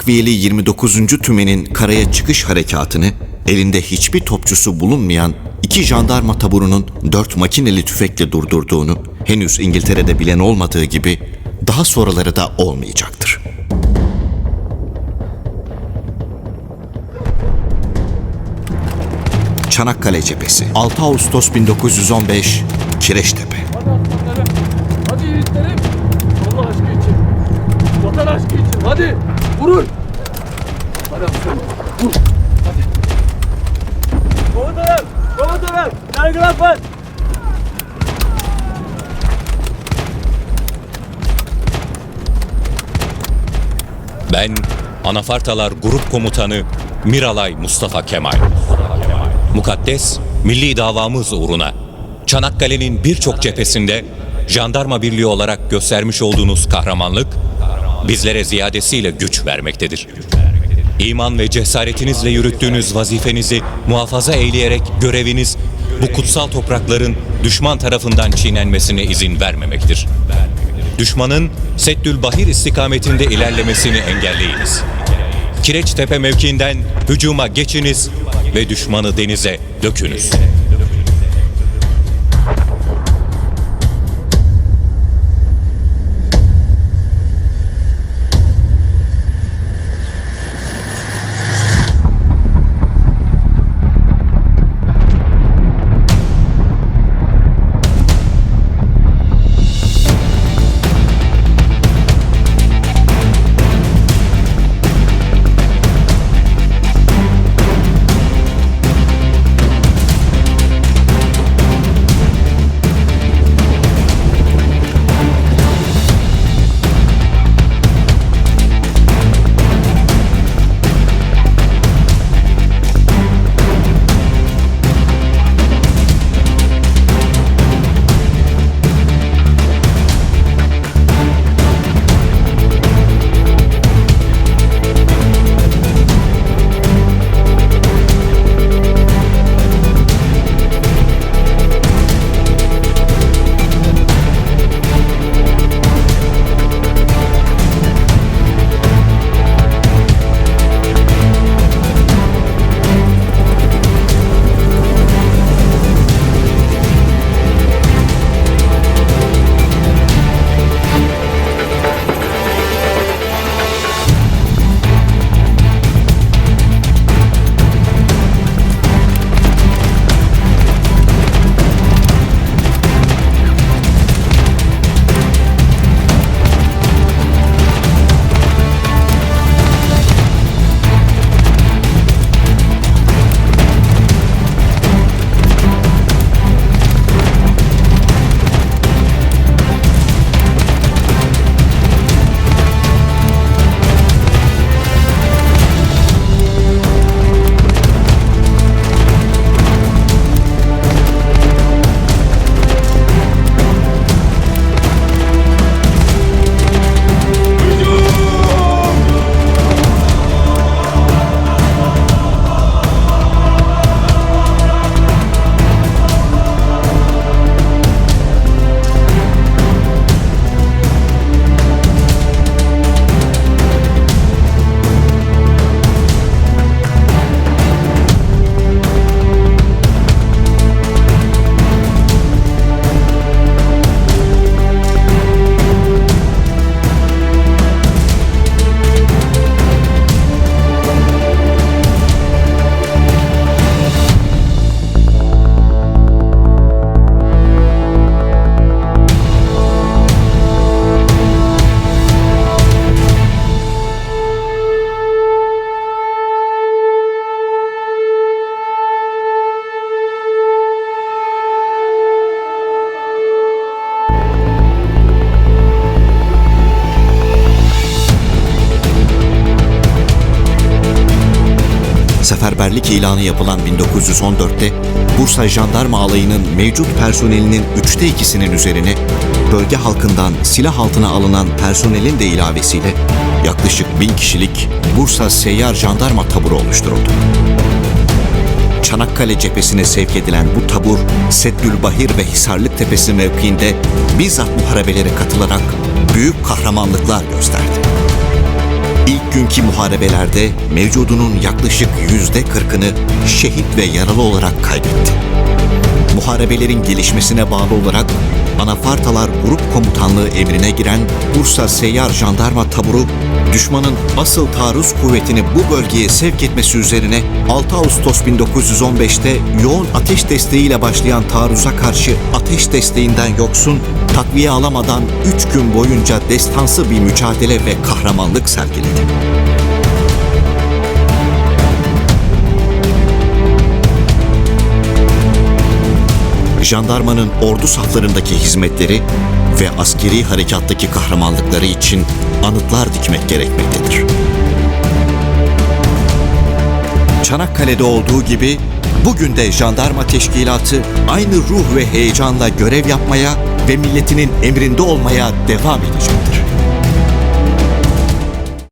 takviyeli 29. Tümen'in karaya çıkış harekatını elinde hiçbir topçusu bulunmayan iki jandarma taburunun dört makineli tüfekle durdurduğunu henüz İngiltere'de bilen olmadığı gibi daha sonraları da olmayacaktır. Çanakkale Cephesi 6 Ağustos 1915 Kireçtepe Hadi yiğitlerim. Allah aşkı için. Vatan aşkı için. Hadi. Vurun. Hadi aslanım. Vur. Ben Anafartalar Grup Komutanı Miralay Mustafa Kemal. Mukaddes milli davamız uğruna Çanakkale'nin birçok cephesinde jandarma birliği olarak göstermiş olduğunuz kahramanlık bizlere ziyadesiyle güç vermektedir. İman ve cesaretinizle yürüttüğünüz vazifenizi muhafaza eyleyerek göreviniz bu kutsal toprakların düşman tarafından çiğnenmesine izin vermemektir. Düşmanın Seddül Bahir istikametinde ilerlemesini engelleyiniz. Kireçtepe mevkiinden hücuma geçiniz ve düşmanı denize dökünüz. Seferberlik ilanı yapılan 1914'te Bursa Jandarma Alayı'nın mevcut personelinin üçte ikisinin üzerine bölge halkından silah altına alınan personelin de ilavesiyle yaklaşık bin kişilik Bursa Seyyar Jandarma taburu oluşturuldu. Çanakkale cephesine sevk edilen bu tabur Seddülbahir ve Hisarlık Tepesi mevkiinde bizzat muharebelere katılarak büyük kahramanlıklar gösterdi. İlk günkü muharebelerde mevcudunun yaklaşık yüzde kırkını şehit ve yaralı olarak kaybetti. Muharebelerin gelişmesine bağlı olarak Anafartalar Grup Komutanlığı emrine giren Bursa Seyyar Jandarma Taburu, düşmanın asıl taarruz kuvvetini bu bölgeye sevk etmesi üzerine 6 Ağustos 1915'te yoğun ateş desteğiyle başlayan taarruza karşı ateş desteğinden yoksun, takviye alamadan 3 gün boyunca destansı bir mücadele ve kahramanlık sergiledi. Jandarmanın ordu saflarındaki hizmetleri ve askeri harekattaki kahramanlıkları için anıtlar dikmek gerekmektedir. Çanakkale'de olduğu gibi bugün de jandarma teşkilatı aynı ruh ve heyecanla görev yapmaya ve milletinin emrinde olmaya devam edecek.